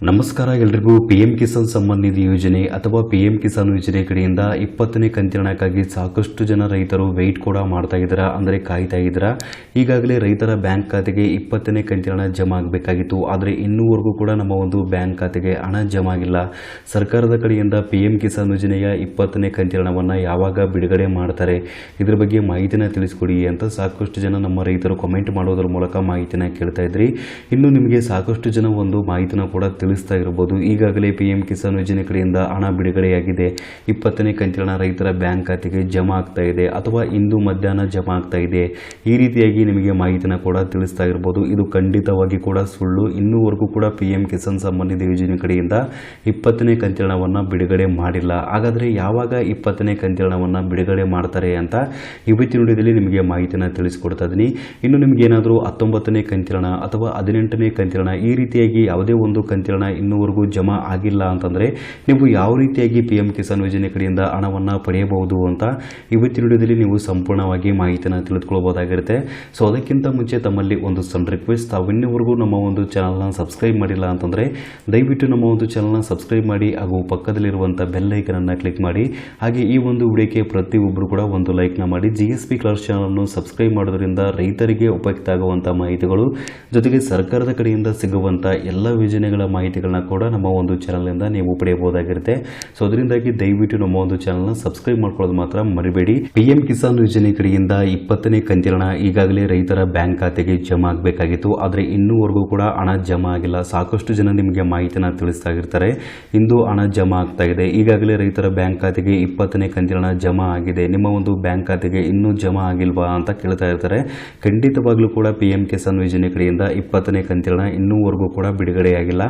ನಮಸ್ಕಾರ ಎಲ್ರಿಗೂ. P M Kisan Samman Nidhi ಯೋಜನೆ ಅಥವಾ ಪಿ ಎಂ ಕಿಸಾನ್ ಯೋಜನೆ ಕಡೆಯಿಂದ ಇಪ್ಪತ್ತನೇ ಕಂತಿರಣಕ್ಕಾಗಿ ಸಾಕಷ್ಟು ಜನ ರೈತರು ವೆಯ್ಟ್ ಕೂಡ ಮಾಡ್ತಾ ಇದ್ದೀರಾ, ಅಂದರೆ ಕಾಯ್ತಾ ಇದ್ದೀರಾ? ಈಗಾಗಲೇ ರೈತರ ಬ್ಯಾಂಕ್ ಖಾತೆಗೆ ಇಪ್ಪತ್ತನೇ ಕಂತಿನ ಜಮಾ ಆಗಬೇಕಾಗಿತ್ತು. ಆದರೆ ಇನ್ನೂವರೆಗೂ ಕೂಡ ನಮ್ಮ ಒಂದು ಬ್ಯಾಂಕ್ ಖಾತೆಗೆ ಹಣ ಜಮಾ ಆಗಿಲ್ಲ. ಸರ್ಕಾರದ ಕಡೆಯಿಂದ ಪಿ ಎಂ ಕಿಸಾನ್ ಯೋಜನೆಯ ಇಪ್ಪತ್ತನೇ ಕಂತಿನವನ್ನು ಯಾವಾಗ ಬಿಡುಗಡೆ ಮಾಡ್ತಾರೆ? ಇದರ ಬಗ್ಗೆ ಮಾಹಿತಿನ ತಿಳಿಸ್ಕೊಡಿ ಅಂತ ಸಾಕಷ್ಟು ಜನ ನಮ್ಮ ರೈತರು ಕಮೆಂಟ್ ಮಾಡೋದ್ರ ಮೂಲಕ ಮಾಹಿತಿನ ಕೇಳ್ತಾ ಇದ್ರಿ. ಇನ್ನು ನಿಮಗೆ ಸಾಕಷ್ಟು ಜನ ಒಂದು ಮಾಹಿತಿನ ಕೂಡ ತಿಳಿಸ್ತಾ ಇರ್ಬೋದು ಈಗಾಗಲೇ ಪಿ ಎಂ ಕಿಸಾನ್ ಯೋಜನೆ ಕಡೆಯಿಂದ ಹಣ ಬಿಡುಗಡೆಯಾಗಿದೆ. ಇಪ್ಪತ್ತನೇ ಕಂತಿನ ರೈತರ ಬ್ಯಾಂಕ್ ಖಾತೆಗೆ ಜಮಾ ಆಗ್ತಾ ಇದೆ ಅಥವಾ ಇಂದು ಮಧ್ಯಾಹ್ನ ಜಮಾ ಆಗ್ತಾ ಇದೆ. ಈ ರೀತಿಯಾಗಿ ನಿಮಗೆ ಮಾಹಿತಿನ ಕೂಡ ತಿಳಿಸ್ತಾ ಇರ್ಬೋದು ಇದು ಖಂಡಿತವಾಗಿ ಕೂಡ ಸುಳ್ಳು. ಇನ್ನೂವರೆಗೂ ಕೂಡ ಪಿ ಎಂ ಕಿಸಾನ್ ಸಂಬಂಧಿತ ಯೋಜನೆ ಕಡೆಯಿಂದ ಇಪ್ಪತ್ತನೇ ಕಂತಿನವನ್ನು ಬಿಡುಗಡೆ ಮಾಡಿಲ್ಲ. ಹಾಗಾದರೆ ಯಾವಾಗ ಇಪ್ಪತ್ತನೇ ಕಂತಿನವನ್ನು ಬಿಡುಗಡೆ ಮಾಡ್ತಾರೆ ಅಂತ ಇವತ್ತಿನ ನುಡಿದಲ್ಲಿ ನಿಮಗೆ ಮಾಹಿತಿನ ತಿಳಿಸ್ಕೊಡ್ತಾ ಇದ್ದೀನಿ. ಇನ್ನು ನಿಮಗೇನಾದರೂ ಹತ್ತೊಂಬತ್ತನೇ ಕಂತಿನ ಅಥವಾ ಹದಿನೆಂಟನೇ ಕಂತಿನ ಈ ರೀತಿಯಾಗಿ ಯಾವುದೇ ಒಂದು ಕಂತಿನ ಇನ್ನೂವರೆಗೂ ಜಮಾ ಆಗಿಲ್ಲ ಅಂತಂದರೆ ನೀವು ಯಾವ ರೀತಿಯಾಗಿ ಪಿ ಎಂ ಕಿಸಾನ್ ಯೋಜನೆ ಕಡೆಯಿಂದ ಹಣವನ್ನು ಪಡೆಯಬಹುದು ಅಂತ ಇವತ್ತಿನ ವಿಡಿಯೋದಲ್ಲಿ ನೀವು ಸಂಪೂರ್ಣವಾಗಿ ಮಾಹಿತಿನ ತಿಳಿದುಕೊಳ್ಬೋದಾಗಿರುತ್ತೆ ಸೊ ಅದಕ್ಕಿಂತ ಮುಂಚೆ ತಮ್ಮಲ್ಲಿ ಒಂದು ಸಣ್ಣ ರಿಕ್ವೆಸ್ಟ್ ತಾವು ಇನ್ನೂವರೆಗೂ ನಮ್ಮ ಒಂದು ಚಾನಲ್ನ ಸಬ್ಸ್ಕ್ರೈಬ್ ಮಾಡಿಲ್ಲ ಅಂತಂದರೆ ದಯವಿಟ್ಟು ನಮ್ಮ ಒಂದು ಚಾನಲ್ನ ಸಬ್ಸ್ಕ್ರೈಬ್ ಮಾಡಿ, ಹಾಗೂ ಪಕ್ಕದಲ್ಲಿರುವಂಥ ಬೆಲ್ ಐಕನನ್ನು ಕ್ಲಿಕ್ ಮಾಡಿ, ಹಾಗೆ ಈ ಒಂದು ವಿಡಿಯೋಕ್ಕೆ ಪ್ರತಿಯೊಬ್ಬರು ಕೂಡ ಒಂದು ಲೈಕ್ನ ಮಾಡಿ. ಜಿ ಎಸ್ ಪಿ ಕ್ಲಾಸ್ ಚಾನಲನ್ನು ಸಬ್ಸ್ಕ್ರೈಬ್ ಮಾಡೋದ್ರಿಂದ ರೈತರಿಗೆ ಉಪಯುಕ್ತ ಆಗುವಂಥ ಮಾಹಿತಿಗಳು, ಜೊತೆಗೆ ಸರ್ಕಾರದ ಕಡೆಯಿಂದ ಸಿಗುವಂಥ ಎಲ್ಲ ಯೋಜನೆಗಳ ಮಾಹಿತಿಗಳನ್ನ ಕೂಡ ನಮ್ಮ ಒಂದು ಚಾನಲ್ನಿಂದ ನೀವು ಪಡೆಯಬಹುದಾಗಿರುತ್ತೆ. ಸೊ ಅದರಿಂದಾಗಿ ದಯವಿಟ್ಟು ನಮ್ಮ ಒಂದು ಚಾನಲ್ನ ಸಬ್ಸ್ಕ್ರೈಬ್ ಮಾಡ್ಕೊಳ್ಳೋದು ಮಾತ್ರ ಮರಿಬೇಡಿ. ಪಿ ಎಂ ಕಿಸಾನ್ ಯೋಜನೆ ಕಡೆಯಿಂದ ಇಪ್ಪತ್ತನೇ ಕಂತಿನ ಈಗಾಗಲೇ ರೈತರ ಬ್ಯಾಂಕ್ ಖಾತೆಗೆ ಜಮಾ ಆಗಬೇಕಾಗಿತ್ತು. ಆದರೆ ಇನ್ನೂವರೆಗೂ ಕೂಡ ಹಣ ಜಮಾ ಆಗಿಲ್ಲ. ಸಾಕಷ್ಟು ಜನ ನಿಮಗೆ ಮಾಹಿತಿನ ತಿಳಿಸ್ತಾ ಇರ್ತಾರೆ. ಇಂದು ಹಣ ಜಮಾ ಆಗ್ತಾ ಇದೆ. ಈಗಾಗಲೇ ರೈತರ ಬ್ಯಾಂಕ್ ಖಾತೆಗೆ ಇಪ್ಪತ್ತನೇ ಕಂತಿನ ಜಮಾ ಆಗಿದೆ. ನಿಮ್ಮ ಒಂದು ಬ್ಯಾಂಕ್ ಖಾತೆಗೆ ಇನ್ನೂ ಜಮಾ ಆಗಿಲ್ವಾ ಅಂತ ಕೇಳ್ತಾ ಇರ್ತಾರೆ. ಖಂಡಿತವಾಗ್ಲೂ ಕೂಡ ಪಿ ಎಂ ಕಿಸಾನ್ ಯೋಜನೆ ಕಡೆಯಿಂದ ಇಪ್ಪತ್ತನೇ ಕಂತಿನ ಇನ್ನೂವರೆಗೂ ಕೂಡ ಬಿಡುಗಡೆಯಾಗಿಲ್ಲ.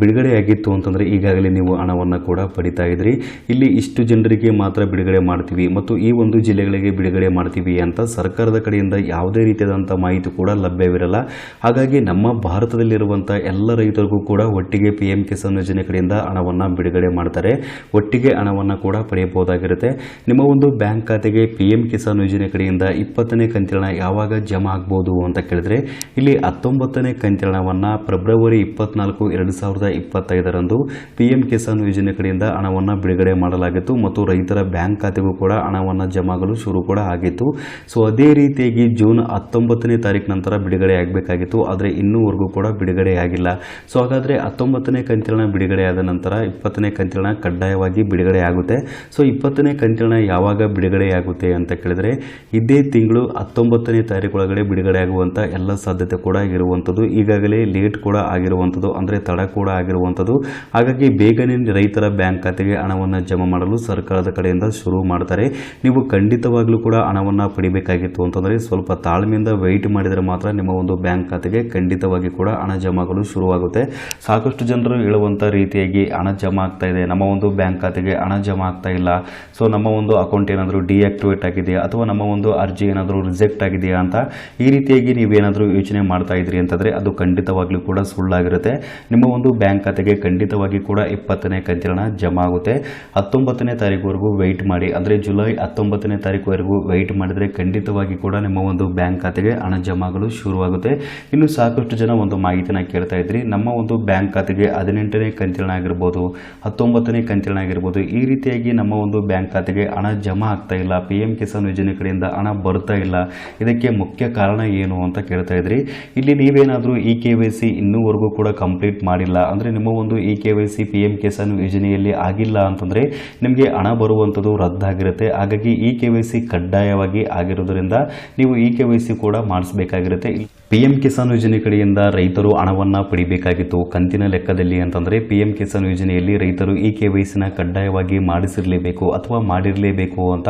ಬಿಡುಗಡೆಯಾಗಿತ್ತು ಅಂತಂದರೆ ಈಗಾಗಲೇ ನೀವು ಹಣವನ್ನು ಕೂಡ ಪಡಿತಾ ಇದ್ರಿ. ಇಲ್ಲಿ ಇಷ್ಟು ಜನರಿಗೆ ಮಾತ್ರ ಬಿಡುಗಡೆ ಮಾಡ್ತೀವಿ ಮತ್ತು ಈ ಒಂದು ಜಿಲ್ಲೆಗಳಿಗೆ ಬಿಡುಗಡೆ ಮಾಡ್ತೀವಿ ಅಂತ ಸರ್ಕಾರದ ಕಡೆಯಿಂದ ಯಾವುದೇ ರೀತಿಯಾದಂಥ ಮಾಹಿತಿ ಕೂಡ ಲಭ್ಯವಿರಲ್ಲ. ಹಾಗಾಗಿ ನಮ್ಮ ಭಾರತದಲ್ಲಿರುವಂಥ ಎಲ್ಲ ರೈತರಿಗೂ ಕೂಡ ಒಟ್ಟಿಗೆ ಪಿ ಎಂ ಕಿಸಾನ್ ಯೋಜನೆ ಕಡೆಯಿಂದ ಹಣವನ್ನು ಬಿಡುಗಡೆ ಮಾಡ್ತಾರೆ. ಒಟ್ಟಿಗೆ ಹಣವನ್ನು ಕೂಡ ಪಡೆಯಬಹುದಾಗಿರುತ್ತೆ. ನಿಮ್ಮ ಒಂದು ಬ್ಯಾಂಕ್ ಖಾತೆಗೆ ಪಿ ಎಂ ಕಿಸಾನ್ ಯೋಜನೆ ಕಡೆಯಿಂದ ಇಪ್ಪತ್ತನೇ ಕಂತಿನ ಯಾವಾಗ ಜಮಾ ಆಗ್ಬೋದು ಅಂತ ಕೇಳಿದ್ರೆ, ಇಲ್ಲಿ ಹತ್ತೊಂಬತ್ತನೇ ಕಂತಿನವನ್ನು ಫೆಬ್ರವರಿ ಇಪ್ಪತ್ನಾಲ್ಕು, ಎರಡು ಸಾವಿರದ ಇಪ್ಪತ್ತೈದರಂದು ಪಿ ಎಂ ಕಿಸಾನ್ ಯೋಜನೆ ಕಡೆಯಿಂದ ಹಣವನ್ನು ಬಿಡುಗಡೆ ಮಾಡಲಾಗಿತ್ತು ಮತ್ತು ರೈತರ ಬ್ಯಾಂಕ್ ಖಾತೆಗೂ ಕೂಡ ಹಣವನ್ನು ಜಮಾಗಲು ಶುರು ಕೂಡ ಆಗಿತ್ತು. ಸೊ, ಅದೇ ರೀತಿಯಾಗಿ ಜೂನ್ ಹತ್ತೊಂಬತ್ತನೇ ತಾರೀಕು ನಂತರ ಬಿಡುಗಡೆ ಆಗಬೇಕಾಗಿತ್ತು. ಆದರೆ ಇನ್ನೂವರೆಗೂ ಕೂಡ ಬಿಡುಗಡೆ ಆಗಿಲ್ಲ. ಸೊ, ಹಾಗಾದರೆ ಹತ್ತೊಂಬತ್ತನೇ ಕಂತಿನ ಬಿಡುಗಡೆ ಆದ ನಂತರ ಇಪ್ಪತ್ತನೇ ಕಂತಿನ ಕಡ್ಡಾಯವಾಗಿ ಬಿಡುಗಡೆ ಆಗುತ್ತೆ. ಸೊ, ಇಪ್ಪತ್ತನೇ ಕಂತಿನ ಯಾವಾಗ ಬಿಡುಗಡೆ ಆಗುತ್ತೆ ಅಂತ ಕೇಳಿದರೆ ಇದೇ ತಿಂಗಳು ಹತ್ತೊಂಬತ್ತನೇ ತಾರೀಕು ಒಳಗಡೆ ಬಿಡುಗಡೆ ಆಗುವಂಥ ಎಲ್ಲ ಸಾಧ್ಯತೆ ಕೂಡ ಇರುವಂಥದ್ದು ಈಗಾಗಲೇ ಲೇಟ್ ಕೂಡ ಆಗಿರುವಂಥದ್ದು ಅಂದರೆ ತಡ ಆಗಿರುವಂಥದ್ದು ಹಾಗಾಗಿ ಬೇಗನೆ ರೈತರ ಬ್ಯಾಂಕ್ ಖಾತೆಗೆ ಹಣವನ್ನು ಜಮಾ ಮಾಡಲು ಸರ್ಕಾರದ ಕಡೆಯಿಂದ ಶುರು ಮಾಡ್ತಾರೆ. ನೀವು ಖಂಡಿತವಾಗ್ಲೂ ಕೂಡ ಹಣವನ್ನು ಪಡಿಬೇಕಾಗಿತ್ತು ಅಂತಂದರೆ ಸ್ವಲ್ಪ ತಾಳ್ಮೆಯಿಂದ ವೆಯ್ಟ್ ಮಾಡಿದರೆ ಮಾತ್ರ ನಿಮ್ಮ ಒಂದು ಬ್ಯಾಂಕ್ ಖಾತೆಗೆ ಖಂಡಿತವಾಗಿ ಕೂಡ ಹಣ ಜಮಾಗಲು ಶುರುವಾಗುತ್ತೆ. ಸಾಕಷ್ಟು ಜನರು ಹೇಳುವಂಥ ರೀತಿಯಾಗಿ ಹಣ ಜಮಾ ಆಗ್ತಾ ಇದೆ. ನಮ್ಮ ಒಂದು ಬ್ಯಾಂಕ್ ಖಾತೆಗೆ ಹಣ ಜಮಾ ಆಗ್ತಾ ಇಲ್ಲ. ಸೊ ನಮ್ಮ ಒಂದು ಅಕೌಂಟ್ ಏನಾದರೂ ಡಿಆಕ್ಟಿವೇಟ್ ಆಗಿದೆಯಾ ಅಥವಾ ನಮ್ಮ ಒಂದು ಅರ್ಜಿ ಏನಾದರೂ ರಿಜೆಕ್ಟ್ ಆಗಿದೆಯಾ ಅಂತ ಈ ರೀತಿಯಾಗಿ ನೀವೇನಾದರೂ ಯೋಚನೆ ಮಾಡ್ತಾ ಇದ್ರಿ ಅಂತಂದರೆ ಅದು ಖಂಡಿತವಾಗ್ಲೂ ಕೂಡ ಸುಳ್ಳಾಗಿರುತ್ತೆ. ನಿಮ್ಮ ಒಂದು ಬ್ಯಾಂಕ್ ಖಾತೆಗೆ ಖಂಡಿತವಾಗಿ ಕೂಡ ಇಪ್ಪತ್ತನೇ ಕಂತಿನ ಜಮಾ ಆಗುತ್ತೆ ಹತ್ತೊಂಬತ್ತನೇ ತಾರೀಕುವರೆಗೂ ವೆಯ್ಟ್ ಮಾಡಿ. ಅಂದರೆ ಜುಲೈ ಹತ್ತೊಂಬತ್ತನೇ ತಾರೀಕುವರೆಗೂ ವೆಯ್ಟ್ ಮಾಡಿದರೆ ಖಂಡಿತವಾಗಿ ಕೂಡ ನಿಮ್ಮ ಒಂದು ಬ್ಯಾಂಕ್ ಖಾತೆಗೆ ಹಣ ಜಮಾಗಲು ಶುರುವಾಗುತ್ತೆ. ಇನ್ನು ಸಾಕಷ್ಟು ಜನ ಒಂದು ಮಾಹಿತಿನ ಕೇಳ್ತಾ ಇದ್ರಿ. ನಮ್ಮ ಒಂದು ಬ್ಯಾಂಕ್ ಖಾತೆಗೆ ಹದಿನೆಂಟನೇ ಕಂತಿನ ಆಗಿರ್ಬೋದು, ಹತ್ತೊಂಬತ್ತನೇ ಕಂತಿನ ಆಗಿರ್ಬೋದು, ಈ ರೀತಿಯಾಗಿ ನಮ್ಮ ಒಂದು ಬ್ಯಾಂಕ್ ಖಾತೆಗೆ ಹಣ ಜಮಾ ಆಗ್ತಾ ಇಲ್ಲ. ಪಿ ಎಂ ಕಿಸಾನ್ ಯೋಜನೆ ಕಡೆಯಿಂದ ಹಣ ಬರ್ತಾ ಇಲ್ಲ. ಇದಕ್ಕೆ ಮುಖ್ಯ ಕಾರಣ ಏನು ಅಂತ ಕೇಳ್ತಾ ಇದ್ರಿ. ಇಲ್ಲಿ ನೀವೇನಾದರೂ ಇ ಕೆ ವೈ ಸಿ ಇನ್ನೂವರೆಗೂ ಕೂಡ ಕಂಪ್ಲೀಟ್ ಮಾಡಿಲ್ಲ ಅಂದರೆ ನಿಮ್ಮ ಒಂದು E K Y C P M Kisan ಯೋಜನೆಯಲ್ಲಿ ಆಗಿಲ್ಲ ಅಂತಂದರೆ ನಿಮಗೆ ಹಣ ಬರುವಂಥದ್ದು ರದ್ದಾಗಿರುತ್ತೆ. ಹಾಗಾಗಿ ಇ ಕೆ ವೈ ಸಿ ಕಡ್ಡಾಯವಾಗಿ ಆಗಿರೋದ್ರಿಂದ ನೀವು ಇ ಕೆ ವೈ ಸಿ ಕೂಡ ಮಾಡಿಸಬೇಕಾಗಿರುತ್ತೆ. ಪಿ ಎಂ ಕಿಸಾನ್ ಯೋಜನೆ ಕಡೆಯಿಂದ ರೈತರು ಹಣವನ್ನು ಪಡಿಬೇಕಾಗಿತ್ತು. ಕಂತಿನ ಲೆಕ್ಕದಲ್ಲಿ ಅಂತಂದರೆ ಪಿ ಎಂ ಕಿಸಾನ್ ಯೋಜನೆಯಲ್ಲಿ ರೈತರು ಇ ಕೆ ವೈ ಸಿನ ಕಡ್ಡಾಯವಾಗಿ ಮಾಡಿಸಿರಲೇಬೇಕು ಅಥವಾ ಮಾಡಿರಲೇಬೇಕು ಅಂತ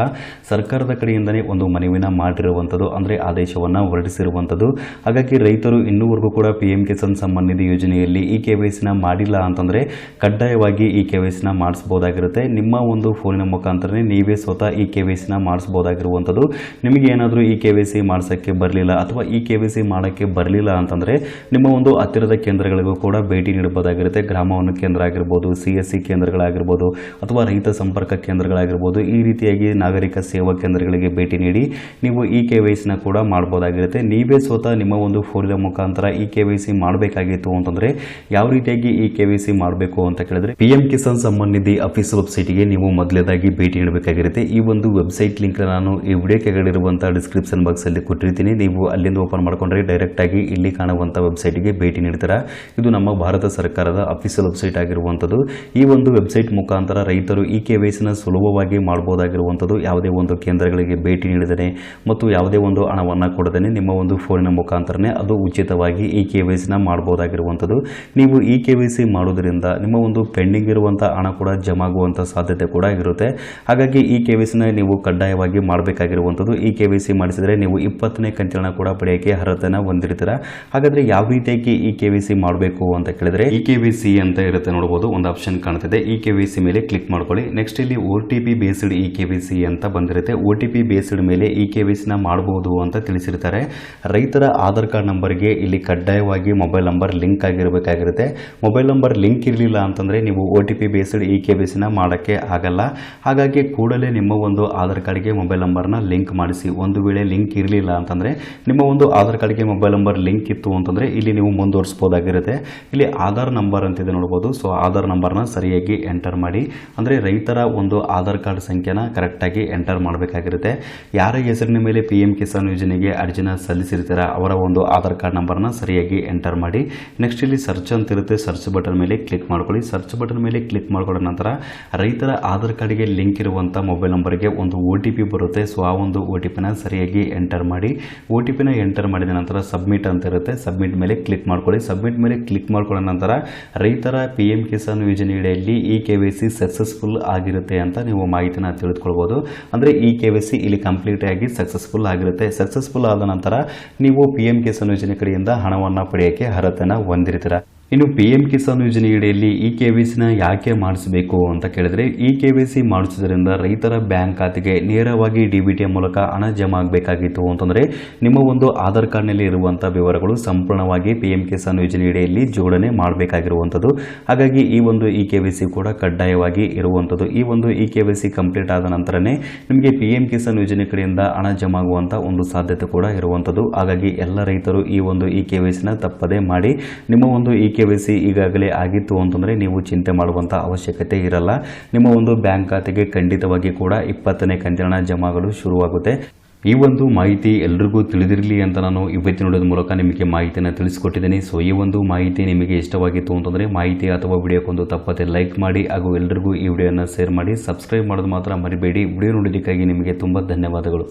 ಸರ್ಕಾರದ ಕಡೆಯಿಂದನೇ ಒಂದು ಮನವಿನ ಮಾಡಿರುವಂಥದ್ದು, ಅಂದರೆ ಆದೇಶವನ್ನು ಹೊರಡಿಸಿರುವಂಥದ್ದು. ಹಾಗಾಗಿ ರೈತರು ಇನ್ನೂವರೆಗೂ ಕೂಡ ಪಿ ಎಂ ಕಿಸಾನ್ ನಿಧಿ ಯೋಜನೆಯಲ್ಲಿ ಇ ಕೆ ವೈ ಸಿನ ಮಾಡಿಲ್ಲ ಅಂತಂದರೆ ಕಡ್ಡಾಯವಾಗಿ ಈ ಕೆ ವೈ ಸಿನ ಮಾಡಿಸ್ಬೋದಾಗಿರುತ್ತೆ ನಿಮ್ಮ ಒಂದು ಫೋನಿನ ಮುಖಾಂತರನೇ ನೀವೇ ಸ್ವತಃ ಈ ಕೆ ವೈ ಸಿನ ಮಾಡಿಸ್ಬೋದಾಗಿರುವಂಥದ್ದು ನಿಮಗೆ ಏನಾದರೂ ಈ ಕೆ ವೈ ಸಿ ಮಾಡಿಸೋಕ್ಕೆ ಬರಲಿಲ್ಲ ಅಥವಾ ಈ ಕೆ ವೈ ಸಿ ಮಾಡೋಕ್ಕೆ ಬರಲಿಲ್ಲ ಅಂತಂದರೆ ನಿಮ್ಮ ಒಂದು ಹತ್ತಿರದ ಕೇಂದ್ರಗಳಿಗೂ ಕೂಡ ಭೇಟಿ ನೀಡಬಹುದಾಗಿರುತ್ತೆ. ಗ್ರಾಮವನ್ನು ಕೇಂದ್ರ ಆಗಿರ್ಬೋದು, ಸಿ ಎಸ್ ಸಿ ಕೇಂದ್ರಗಳಾಗಿರ್ಬೋದು ಅಥವಾ ರೈತ ಸಂಪರ್ಕ ಕೇಂದ್ರಗಳಾಗಿರ್ಬೋದು, ಈ ರೀತಿಯಾಗಿ ನಾಗರಿಕ ಸೇವಾ ಕೇಂದ್ರಗಳಿಗೆ ಭೇಟಿ ನೀಡಿ ನೀವು ಇ ಕೆ ವೈ ಸಿನ ಕೂಡ ಮಾಡ್ಬೋದಾಗಿರುತ್ತೆ ನೀವೇ ಸ್ವತಃ ನಿಮ್ಮ ಒಂದು ಫೋನಿನ ಮುಖಾಂತರ ಇ ಕೆ ವೈ ಮಾಡಬೇಕಾಗಿತ್ತು ಅಂತಂದರೆ ಯಾವ ರೀತಿ ರೀತಿಯಾಗಿ ಈ ಕೆ ವಿ ಸಿ ಮಾಡಬೇಕು ಅಂತ ಕೇಳಿದ್ರೆ P M Kisan Samman Nidhi office ವೆಬ್ಸೈಟ್ಗೆ ನೀವು ಮೊದಲೇದಾಗಿ ಭೇಟಿ ನೀಡಬೇಕಾಗಿರುತ್ತೆ. ಈ ಒಂದು ವೆಬ್ಸೈಟ್ ಲಿಂಕ್ ನಾನು ಈ ವಿಡಿಯೋ ಕೆಳಗಿರುವಂತಹ ಡಿಸ್ಕ್ರಿಪ್ಷನ್ ಬಾಕ್ಸ್ ಅಲ್ಲಿ ಕೊಟ್ಟಿರ್ತೀನಿ. ನೀವು ಅಲ್ಲಿಂದ ಓಪನ್ ಮಾಡ್ಕೊಂಡ್ರೆ ಡೈರೆಕ್ಟ್ ಆಗಿ ಇಲ್ಲಿ ಕಾಣುವಂತ ವೆಬ್ಸೈಟ್ಗೆ ಭೇಟಿ ನೀಡ್ತೀರಾ. ಇದು ನಮ್ಮ ಭಾರತ ಸರ್ಕಾರದ ಅಫಿಷಿಯಲ್ ವೆಬ್ಸೈಟ್ ಆಗಿರುವಂಥದ್ದು. ಈ ಒಂದು ವೆಬ್ಸೈಟ್ ಮುಖಾಂತರ ರೈತರು ಈ ಕೆ ವೈಸಿನ ಸುಲಭವಾಗಿ ಮಾಡಬಹುದಾಗಿರುವಂಥದ್ದು ಯಾವುದೇ ಒಂದು ಕೇಂದ್ರಗಳಿಗೆ ಭೇಟಿ ನೀಡಿದರೆ ಮತ್ತು ಯಾವುದೇ ಒಂದು ಹಣವನ್ನು ಕೊಡದೇ ನಿಮ್ಮ ಒಂದು ಫೋನಿನ ಮುಖಾಂತರನೇ ಅದು ಉಚಿತವಾಗಿ ಈ ಕೆ ವೈಸಿನ ಮಾಡಬಹುದಾಗಿರುವಂಥದ್ದು ನೀವು ಕೆ ವಿ ಸಿ ಮಾಡೋದ್ರಿಂದ ನಿಮ್ಮ ಒಂದು ಪೆಂಡಿಂಗ್ ಇರುವಂಥ ಹಣ ಕೂಡ ಜಮಾ ಆಗುವಂಥ ಸಾಧ್ಯತೆ ಕೂಡ ಇರುತ್ತೆ. ಹಾಗಾಗಿ ಈ ಕೆ ವಿ ಸಿನ ನೀವು ಕಡ್ಡಾಯವಾಗಿ ಮಾಡಬೇಕಾಗಿರುವಂಥದ್ದು ಈ ಕೆ ವಿ ಸಿ ಮಾಡಿಸಿದರೆ ನೀವು ಇಪ್ಪತ್ತನೇ ಕಂತಿನ ಕೂಡ ಪಡೆಯೋಕ್ಕೆ ಅರ್ಹತೆನ ಹೊಂದಿರ್ತೀರಾ ಹಾಗಾದರೆ ಯಾವ ರೀತಿಯಾಗಿ ಈ ಕೆ ವಿ ಸಿ ಮಾಡಬೇಕು ಅಂತ ಕೇಳಿದರೆ ಈ ಕೆ ವಿ ಸಿ ಅಂತ ಇರುತ್ತೆ ನೋಡ್ಬೋದು, ಒಂದು ಆಪ್ಷನ್ ಕಾಣ್ತಿದೆ ಈ ಕೆ ವಿ ಸಿ ಮೇಲೆ ಕ್ಲಿಕ್ ಮಾಡ್ಕೊಳ್ಳಿ. ನೆಕ್ಸ್ಟ್ ಇಲ್ಲಿ O T P based E K V C ಅಂತ ಬಂದಿರುತ್ತೆ. ಓ ಟಿ ಪಿ ಬೇಸ್ಡ್ ಮೇಲೆ ಈ ಕೆ ವಿ ಸಿನ ಮಾಡಬಹುದು ಅಂತ ತಿಳಿಸಿರ್ತಾರೆ. ರೈತರ ಆಧಾರ್ ಕಾರ್ಡ್ ನಂಬರ್ಗೆ ಇಲ್ಲಿ ಕಡ್ಡಾಯವಾಗಿ ಮೊಬೈಲ್ ನಂಬರ್ ಲಿಂಕ್ ಆಗಿರಬೇಕಾಗಿರುತ್ತೆ. ಮೊಬೈಲ್ ನಂಬರ್ ಲಿಂಕ್ ಇರಲಿಲ್ಲ ಅಂತಂದರೆ ನೀವು O T P based E K ಬೇಸಿನ ಸಿನ ಮಾಡೋಕ್ಕೆ ಆಗಲ್ಲ. ಹಾಗಾಗಿ ಕೂಡಲೇ ನಿಮ್ಮ ಒಂದು ಆಧಾರ್ ಕಾರ್ಡ್ಗೆ ಮೊಬೈಲ್ ನಂಬರ್ನ ಲಿಂಕ್ ಮಾಡಿಸಿ. ಒಂದು ವೇಳೆ ಲಿಂಕ್ ಇರಲಿಲ್ಲ ಅಂತಂದರೆ ನಿಮ್ಮ ಒಂದು ಆಧಾರ್ ಕಾರ್ಡ್ಗೆ ಮೊಬೈಲ್ ನಂಬರ್ ಲಿಂಕ್ ಇತ್ತು ಅಂತಂದರೆ ಇಲ್ಲಿ ನೀವು ಮುಂದುವರಿಸ್ಬೋದಾಗಿರುತ್ತೆ. ಇಲ್ಲಿ ಆಧಾರ್ ನಂಬರ್ ಅಂತಿದೆ ನೋಡ್ಬೋದು. ಸೊ ಆಧಾರ್ ನಂಬರ್ನ ಸರಿಯಾಗಿ ಎಂಟರ್ ಮಾಡಿ. ಅಂದರೆ ರೈತರ ಒಂದು ಆಧಾರ್ ಕಾರ್ಡ್ ಸಂಖ್ಯೆನ ಕರೆಕ್ಟಾಗಿ ಎಂಟರ್ ಮಾಡಬೇಕಾಗಿರುತ್ತೆ. ಯಾರ ಹೆಸರಿನ ಮೇಲೆ ಪಿ ಎಂ ಕಿಸಾನ್ ಯೋಜನೆಗೆ ಅರ್ಜಿನ ಸಲ್ಲಿಸಿರ್ತೀರ ಅವರ ಒಂದು ಆಧಾರ್ ಕಾರ್ಡ್ ನಂಬರ್ನ ಸರಿಯಾಗಿ ಎಂಟರ್ ಮಾಡಿ. ನೆಕ್ಸ್ಟ್ ಇಲ್ಲಿ ಸರ್ಚ್ ಅಂತ ಇರುತ್ತೆ. ಸರ್ಚ್ ಬಟನ್ ಮೇಲೆ ಕ್ಲಿಕ್ ಮಾಡ್ಕೊಳ್ಳಿ. ಸರ್ಚ್ ಬಟನ್ ಮೇಲೆ ಕ್ಲಿಕ್ ಮಾಡ್ಕೊಂಡ ನಂತರ ರೈತರ ಆಧಾರ್ ಕಾರ್ಡ್ಗೆ ಲಿಂಕ್ ಇರುವಂಥ ಮೊಬೈಲ್ ನಂಬರ್ಗೆ ಒಂದು ಒ ಟಿ ಪಿ ಬರುತ್ತೆ. ಸೊ ಆ ಒಂದು ಒ ಟಿ ಪಿನ ಸರಿಯಾಗಿ ಎಂಟರ್ ಮಾಡಿ. ಒ ಟಿ ಪಿನ ಎಂಟರ್ ಮಾಡಿದ ನಂತರ ಸಬ್ಮಿಟ್ ಅಂತ ಇರುತ್ತೆ. ಸಬ್ಮಿಟ್ ಮೇಲೆ ಕ್ಲಿಕ್ ಮಾಡ್ಕೊಳ್ಳಿ. ಸಬ್ಮಿಟ್ ಮೇಲೆ ಕ್ಲಿಕ್ ಮಾಡ್ಕೊಂಡ ನಂತರ ರೈತರ ಪಿ ಎಂ ಕಿಸಾನ್ ಯೋಜನೆಯಡಿಯಲ್ಲಿ E K Y C successful ಆಗಿರುತ್ತೆ ಅಂತ ನೀವು ಮಾಹಿತಿನ ತಿಳಿದುಕೊಳ್ಬೋದು. ಅಂದರೆ ಈ ಕೆ ಸಿ ಇಲ್ಲಿ ಕಂಪ್ಲೀಟ್ ಆಗಿ ಸಕ್ಸಸ್ಫುಲ್ ಆಗಿರುತ್ತೆ. ಸಕ್ಸಸ್ಫುಲ್ ಆದ ನಂತರ ನೀವು ಪಿ ಎಂ ಕಿಸಾನ್ ಯೋಜನೆ ಕಡೆಯಿಂದ ಹಣವನ್ನು ಪಡೆಯೋಕ್ಕೆ ಅರ್ಹತೆಯನ್ನು ಹೊಂದಿರ್ತೀರ ಇನ್ನು ಪಿ ಎಂ ಕಿಸಾನ್ ಯೋಜನೆಯಡಿಯಲ್ಲಿ ಇ ಕೆ ವಿ ಸಿನ ಯಾಕೆ ಮಾಡಿಸಬೇಕು ಅಂತ ಕೇಳಿದ್ರೆ, ಇ ಕೆ ವಿ ಸಿ ಮಾಡಿಸೋದ್ರಿಂದ ರೈತರ ಬ್ಯಾಂಕ್ ಖಾತೆಗೆ ನೇರವಾಗಿ ಡಿ ಬಿ ಟಿ ಮೂಲಕ ಹಣ ಜಮಾ ಆಗಬೇಕಾಗಿತ್ತು ಅಂತಂದರೆ, ನಿಮ್ಮ ಒಂದು ಆಧಾರ್ ಕಾರ್ಡ್ನಲ್ಲಿ ಇರುವಂಥ ವಿವರಗಳು ಸಂಪೂರ್ಣವಾಗಿ ಪಿ ಎಂ ಕಿಸಾನ್ ಯೋಜನೆಯಡಿಯಲ್ಲಿ ಜೋಡಣೆ ಮಾಡಬೇಕಾಗಿರುವಂಥದ್ದು. ಹಾಗಾಗಿ ಈ ಒಂದು ಇ ಕೆ ವಿ ಸಿ ಕೂಡ ಕಡ್ಡಾಯವಾಗಿ ಇರುವಂಥದ್ದು. ಈ ಒಂದು E K V C complete ಆದ ನಂತರನೇ ನಿಮಗೆ ಪಿ ಎಂ ಕಿಸಾನ್ ಯೋಜನೆ ಕಡೆಯಿಂದ ಹಣ ಜಮಾ ಆಗುವಂಥ ಒಂದು ಸಾಧ್ಯತೆ ಕೂಡ ಇರುವಂಥದ್ದು. ಹಾಗಾಗಿ ಎಲ್ಲ ರೈತರು ಈ ಒಂದು ಇ ಕೆ ವೈ ಸಿನ ತಪ್ಪದೇ ಮಾಡಿ ನಿಮ್ಮ ಒಂದು ಇ ಕೆ ವೈ ಸಿ ಈಗಾಗಲೇ ಆಗಿತ್ತು ಅಂತಂದರೆ ನೀವು ಚಿಂತೆ ಮಾಡುವಂಥ ಅವಶ್ಯಕತೆ ಇರಲ್ಲ. ನಿಮ್ಮ ಒಂದು ಬ್ಯಾಂಕ್ ಖಾತೆಗೆ ಖಂಡಿತವಾಗಿ ಕೂಡ ಇಪ್ಪತ್ತನೇ ಕಂತಿನ ಜಮಾಗಳು ಶುರುವಾಗುತ್ತೆ. ಈ ಒಂದು ಮಾಹಿತಿ ಎಲ್ರಿಗೂ ತಿಳಿದಿರಲಿ ಅಂತ ನಾನು ಇವತ್ತಿನ ನೋಡೋದ ಮೂಲಕ ನಿಮಗೆ ಮಾಹಿತಿಯನ್ನು ತಿಳಿಸಿಕೊಟ್ಟಿದ್ದೀನಿ. ಸೊ ಈ ಒಂದು ಮಾಹಿತಿ ನಿಮಗೆ ಇಷ್ಟವಾಗಿತ್ತು ಅಂತಂದರೆ ಮಾಹಿತಿ ಅಥವಾ ವಿಡಿಯೋಕ್ಕೊಂದು ತಪ್ಪತ್ತೆ ಲೈಕ್ ಮಾಡಿ ಹಾಗೂ ಎಲ್ರಿಗೂ ಈ ವಿಡಿಯೋನ ಶೇರ್ ಮಾಡಿ. ಸಬ್ಸ್ಕ್ರೈಬ್ ಮಾಡೋದು ಮಾತ್ರ ಮರಿಬೇಡಿ. ವಿಡಿಯೋ ನೋಡೋದಕ್ಕಾಗಿ ನಿಮಗೆ ತುಂಬ ಧನ್ಯವಾದಗಳು.